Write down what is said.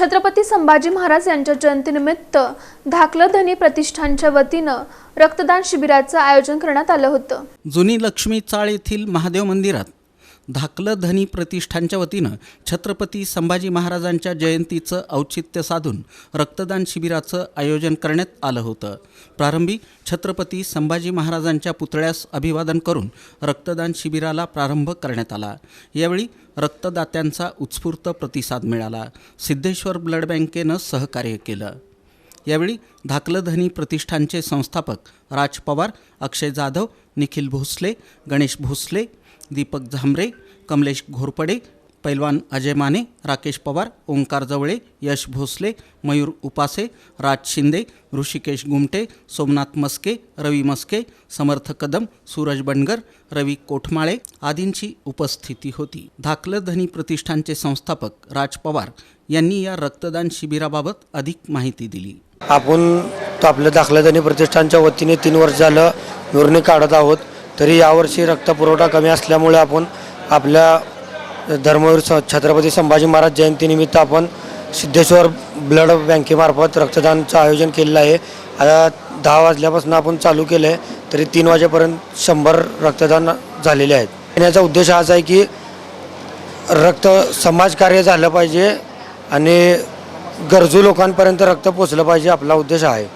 छत्रपती संभाजी महाराज यांच्या जयंतीनिमित्त धाकलं धनी प्रतिष्ठानच्या वतीनं रक्तदान शिबिराचं आयोजन करण्यात आलं होतं. जुनी लक्ष्मी चाळ येथील महादेव मंदिरात धाकलं धनी प्रतिष्ठानच्या वतीनं छत्रपती संभाजी महाराजांच्या जयंतीचं औचित्य साधून रक्तदान शिबिराचं आयोजन करण्यात आलं होतं. प्रारंभी छत्रपती संभाजी महाराजांच्या पुतळ्यास अभिवादन करून रक्तदान शिबिराला प्रारंभ करण्यात आला. यावेळी रक्तदात्यांचा उत्स्फूर्त प्रतिसाद मिळाला. सिद्धेश्वर ब्लड बँकेनं सहकार्य केलं. यावेळी धाकलधनी प्रतिष्ठानचे संस्थापक राज पवार अक्षय जाधव निखिल भोसले गणेश भोसले दीपक झांबरे कमलेश घोरपडे पैलवान अजय माने राकेश पवार ओंकार जवळे यश भोसले मयूर उपासे राज शिंदे ऋषिकेश गुमटे सोमनाथ मस्के रवी मस्के समर्थ कदम सूरज बनगर रवी कोठमाळे आदींची उपस्थिती होती. धाकलधनी प्रतिष्ठानचे संस्थापक राज पवार यांनी या रक्तदान शिबिराबाबत अधिक माहिती दिली. आपण तो आपल्या दाखलादानी प्रतिष्ठानच्या वतीने तीन वर्ष झालं निवडणूक काढत आहोत. तरी यावर्षी रक्तपुरवठा कमी असल्यामुळे आपण आपल्या धर्मवीर स छत्रपती संभाजी महाराज जयंतीनिमित्त आपण सिद्धेश्वर ब्लड बँकेमार्फत रक्तदानचं आयोजन केलेलं आहे. आता दहा वाजल्यापासून आपण चालू केलं आहे तरी तीन वाजेपर्यंत शंभर रक्तदान झालेले आहेत. येण्याचा उद्देश हाच आहे की रक्त समाजकार्य झालं पाहिजे आणि गरजू लोकांपर्यंत रक्त पोचलं पाहिजे आपला उद्देश आहे.